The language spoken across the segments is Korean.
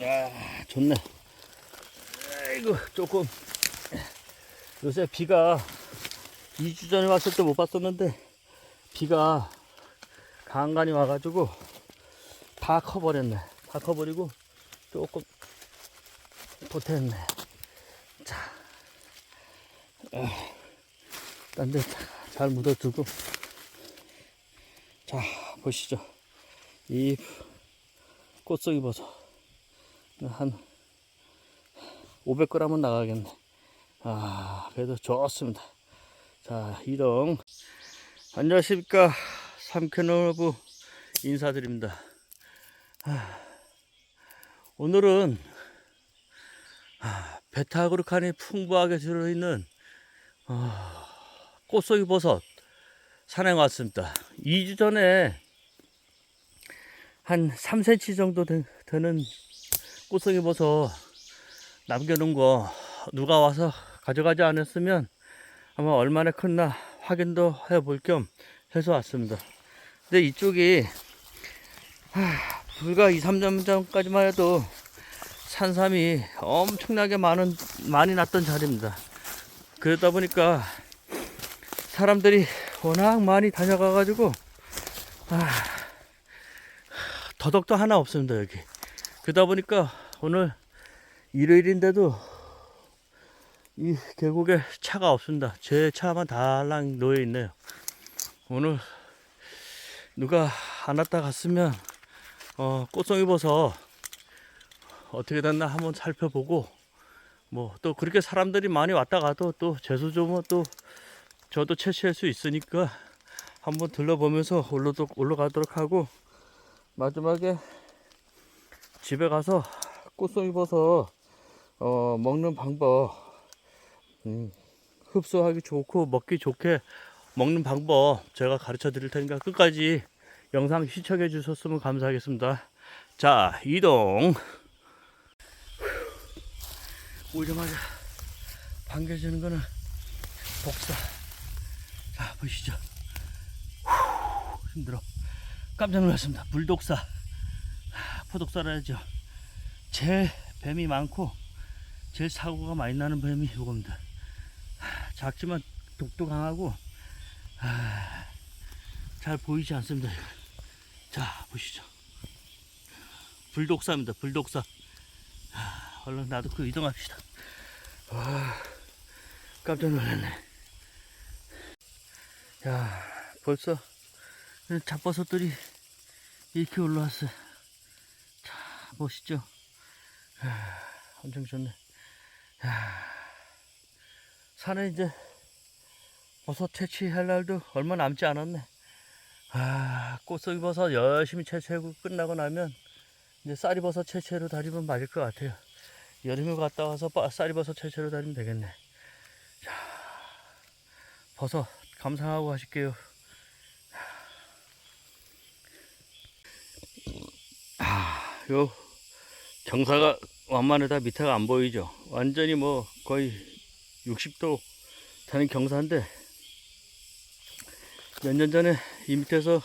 야, 좋네. 아이고, 조금. 요새 비가 2주 전에 왔을 때 못 봤었는데, 비가 간간히 와가지고, 다 커버렸네. 다 커버리고, 조금, 보탰네. 자. 아, 딴데 잘 묻어두고. 자, 보시죠. 이 꽃송이 버섯. 한 500g은 나가겠네. 아, 그래도 좋습니다. 자, 이동. 안녕하십니까. 삼캐너부 인사드립니다. 아, 오늘은 아, 베타그루칸이 풍부하게 들어있는 어, 꽃송이 버섯 산행 왔습니다. 2주 전에 한 3cm 정도 되- 되는 꽃송이 버섯 남겨놓은 거 누가 와서 가져가지 않았으면 아마 얼마나 컸나 확인도 해볼 겸 해서 왔습니다. 근데 이쪽이 하, 불과 2, 3년 전까지만 해도 산삼이 엄청나게 많은 많이 났던 자리입니다. 그러다 보니까 사람들이 워낙 많이 다녀가가지고 아, 더덕도 하나 없습니다 여기. 그러다 보니까 오늘 일요일인데도 이 계곡에 차가 없습니다. 제 차만 달랑 놓여 있네요. 오늘 누가 안 왔다 갔으면 어, 꽃송이 버섯 어떻게 됐나 한번 살펴보고 뭐 또 그렇게 사람들이 많이 왔다 가도 또 재수 좀은 또 저도 채취할 수 있으니까 한번 들러보면서 올라도 올라가도록 하고 마지막에 집에 가서 꽃송이 버섯 어, 먹는 방법 음, 흡수하기 좋고 먹기 좋게 먹는 방법 제가 가르쳐 드릴 테니까 끝까지 영상 시청해 주셨으면 감사하겠습니다. 자 이동. 오자마자 반겨지는 거는 복사. 자 보시죠. 후, 힘들어. 깜짝 놀랐습니다. 불독사 포독사라 하죠. 제일 뱀이 많고 제일 사고가 많이 나는 뱀이 이겁니다. 하, 작지만 독도 강하고 하, 잘 보이지 않습니다. 자 보시죠. 불독사입니다 불독사. 하, 얼른 나도 그 이동합시다. 와, 깜짝 놀랐네. 야 벌써 잡버섯들이 이렇게 올라왔어요 자 보시죠 야, 엄청 좋네. 야, 산에 이제 버섯 채취할 날도 얼마 남지 않았네. 아 꽃송이 버섯 열심히 채취하고 끝나고 나면 이제 쌀이 버섯 채취로 다니면 맞을 것 같아요. 여름에 갔다 와서 빠- 쌀이 버섯 채취로 다니면 되겠네. 자 버섯 감상하고 가실게요. 아, 요 경사가 완만하다 밑에가 안 보이죠. 완전히 뭐 거의 60도 되는 경사인데 몇 년 전에 이 밑에서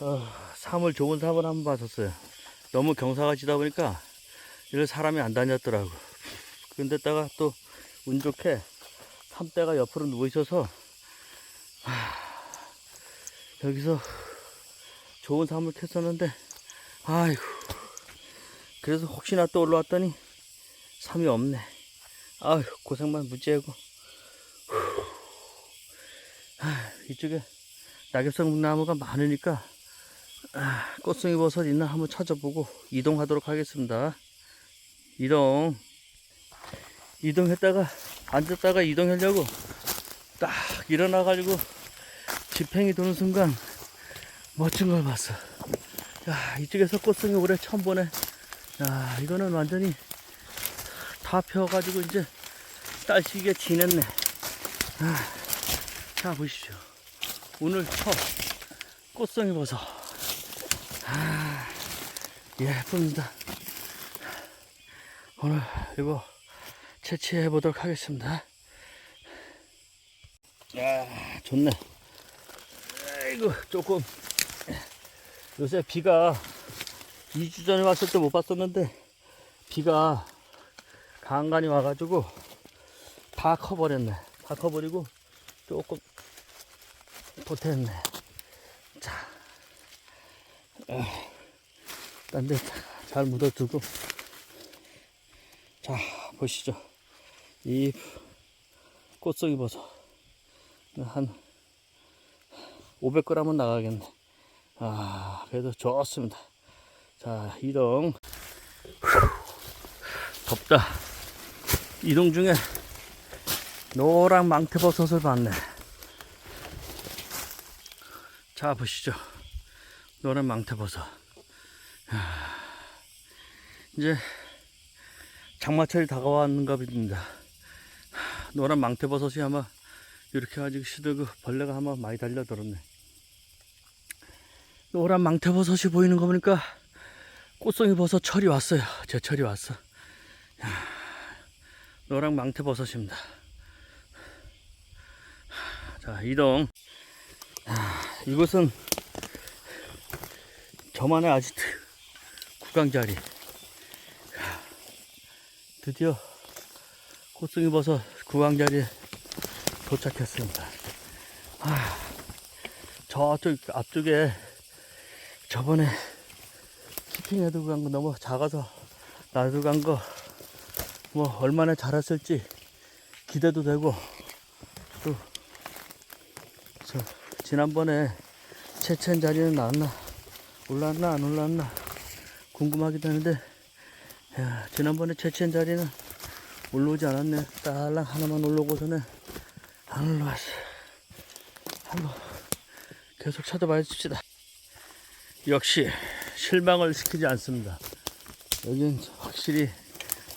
어, 삼을 좋은 삼을 한번 봤었어요. 너무 경사가 지다 보니까 이를 사람이 안 다녔더라고. 근데다가 또 운 좋게 삼대가 옆으로 누워 있어서 하, 여기서 좋은 삼을 캤었는데 아이고 그래서 혹시나 또 올라왔더니 삼이 없네. 아휴 고생만 무지하고. 이쪽에 낙엽성 나무가 많으니까 아, 꽃송이 버섯 있나 한번 찾아보고 이동하도록 하겠습니다. 이동. 이동했다가 앉았다가 이동하려고 딱 일어나 가지고 지팽이 도는 순간 멋진 걸 봤어. 야 이쪽에서 꽃송이 올해 처음 보네 야 이거는 완전히 다 펴가지고 이제 딸시기가 지냈네. 아, 자 보십시오. 오늘 첫 꽃송이 버섯. 아, 예쁩니다. 오늘 이거 채취해 보도록 하겠습니다. 야 좋네. 아이고 조금 요새 비가 2주 전에 왔을 때 못 봤었는데 비가 간간히 와가지고 다 커버렸네. 다 커버리고 조금 보탰네. 자, 딴데 잘 묻어두고 자 보시죠. 이 꽃송이 버섯 한 500g은 나가겠네. 아 그래도 좋습니다. 자 이동 덥다. 이동 중에 노랑 망태버섯을 봤네. 자 보시죠. 노란 망태버섯. 하, 이제 장마철이 다가왔는가 봅니다. 하, 노란 망태버섯이 아마 이렇게 가지고 시들고 벌레가 아마 많이 달려들었네. 노란 망태버섯이 보이는 거 보니까 꽃송이 버섯 철이 왔어요. 제 철이 왔어. 야, 노랑 망태 버섯입니다. 자, 이동. 아, 이곳은 저만의 아지트 구강 자리. 드디어 꽃송이 버섯 구강 자리에 도착했습니다. 아, 저쪽 앞쪽에 저번에 키핑 해두고 간 거 너무 작아서 놔두고 간 거 뭐 얼마나 자랐을지 기대도 되고 또 저 지난번에 채채한 자리는 나왔나? 올랐나? 안 올랐나? 궁금하기도 하는데 야, 지난번에 채채한 자리는 올라오지 않았네. 딸랑 하나만 올라오고서는 안 올라왔어. 한번 계속 찾아봐 줍시다. 역시 실망을 시키지 않습니다. 여긴 확실히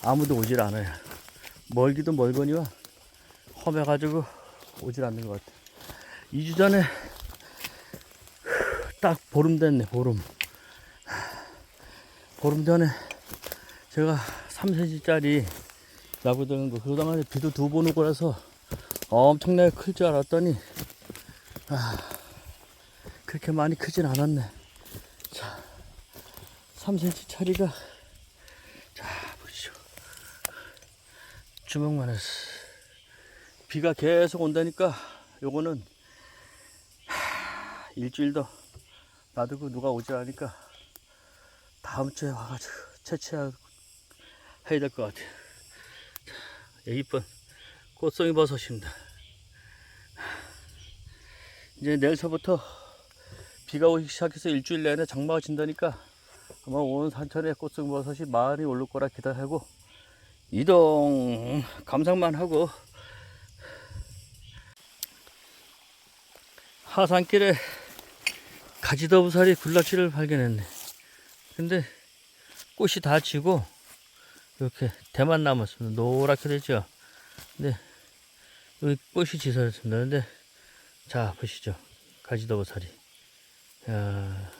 아무도 오질 않아요. 멀기도 멀거니와 험해가지고 오질 않는 것 같아 2주 전에 딱 보름 됐네 보름. 보름 전에 제가 3cm짜리 나무들은 거 그동안에 비도 두 번 오고 나서 엄청나게 클 줄 알았더니 아, 그렇게 많이 크진 않았네. 자 3cm짜리가 자 보시죠 주먹만 했어 비가 계속 온다니까 요거는 하, 일주일 더 놔두고 누가 오지 않으니까 다음 주에 와가지고 채취해야 될 것 같아요. 자, 여기 이쁜 꽃송이 버섯입니다. 이제 내일서부터 비가 오기 시작해서 일주일 내내 장마가 진다니까 아마 온 산천에 꽃송이 버섯이 많이 오를 거라 기대하고 이동 감상만 하고 하산길에 가지더부살이 굴락지를 발견했네. 근데 꽃이 다 지고 이렇게 대만 남았습니다. 노랗게 되죠. 근데 여기 꽃이 지서졌습니다. 근데 자 보시죠. 가지더부살이. 야,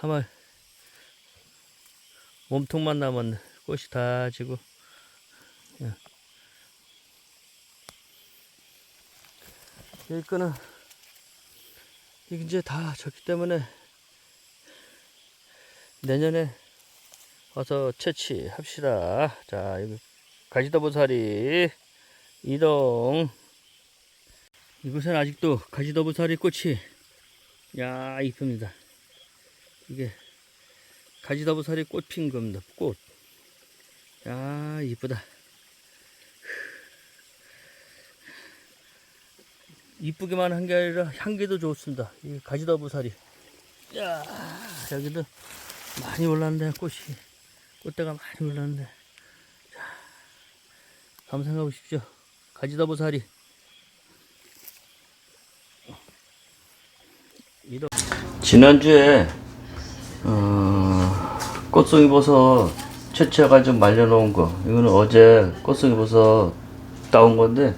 하말 몸통만 남았네. 꽃이 다 지고. 야. 여기 거는 이게 이제 다 졌기 때문에 내년에 와서 채취합시다. 자, 여기 가지더부살이 이동. 이곳은 아직도 가지더부살이 꽃이 야 이쁩니다. 이게 가지더부살이 꽃 핀 겁니다. 꽃. 야 이쁘다. 이쁘기만 한 게 아니라 향기도 좋습니다. 이 가지더부살이. 야 여기도 많이 올랐네 꽃이 꽃대가 많이 올랐네. 자 감상해 보십시오. 가지더부살이. 이도 지난주에 어, 꽃송이 버섯 채취해가지고 말려놓은 거. 이거는 어제 꽃송이 버섯 따온 건데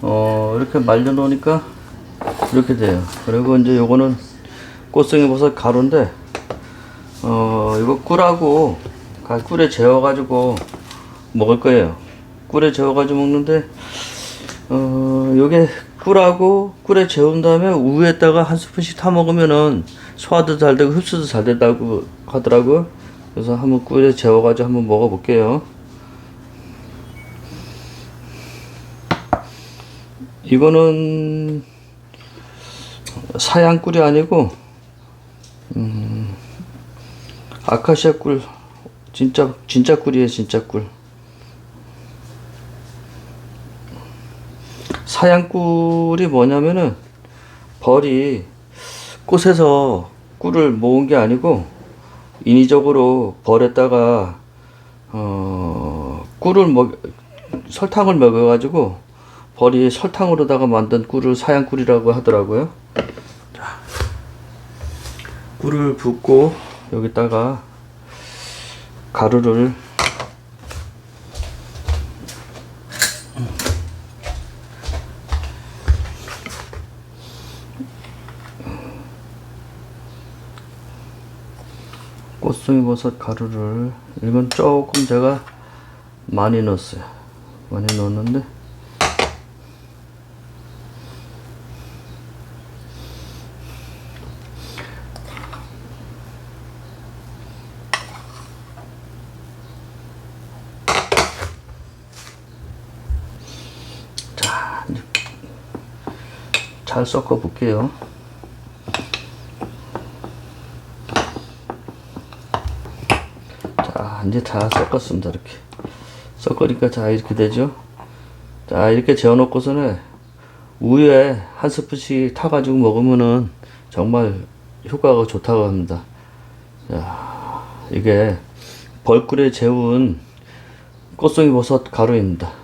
어 이렇게 말려 놓으니까 이렇게 돼요. 그리고 이제 요거는 꽃송이 버섯 가루인데 어 이거 꿀하고 가- 꿀에 재워 가지고 먹을 거예요. 꿀에 재워 가지고 먹는데 어 요게 꿀하고 꿀에 재운 다음에 우유에다가 한 스푼씩 타 먹으면은 소화도 잘 되고 흡수도 잘 된다고 하더라고 그래서 한번 꿀에 재워가지고 한번 먹어볼게요. 이거는 사양 꿀이 아니고 음, 아카시아 꿀 진짜 진짜 꿀이에요 진짜 꿀. 사양 꿀이 뭐냐면은 벌이 꽃에서 꿀을 모은 게 아니고 인위적으로 벌에다가 어 꿀을 먹 설탕을 먹여 가지고 벌이 설탕으로다가 만든 꿀을 사양꿀이라고 하더라고요. 자, 꿀을 붓고 여기다가 가루를 꽃송이 버섯 가루를 이건 조금 제가 많이 넣었어요. 많이 넣었는데 자, 잘 섞어 볼게요. 자, 이제 다 섞었습니다. 이렇게. 섞으니까 자, 이렇게 되죠. 자, 이렇게 재워놓고서는 우유에 한 스푼씩 타가지고 먹으면은 정말 효과가 좋다고 합니다. 자, 이게 벌꿀에 재운 꽃송이 버섯 가루입니다.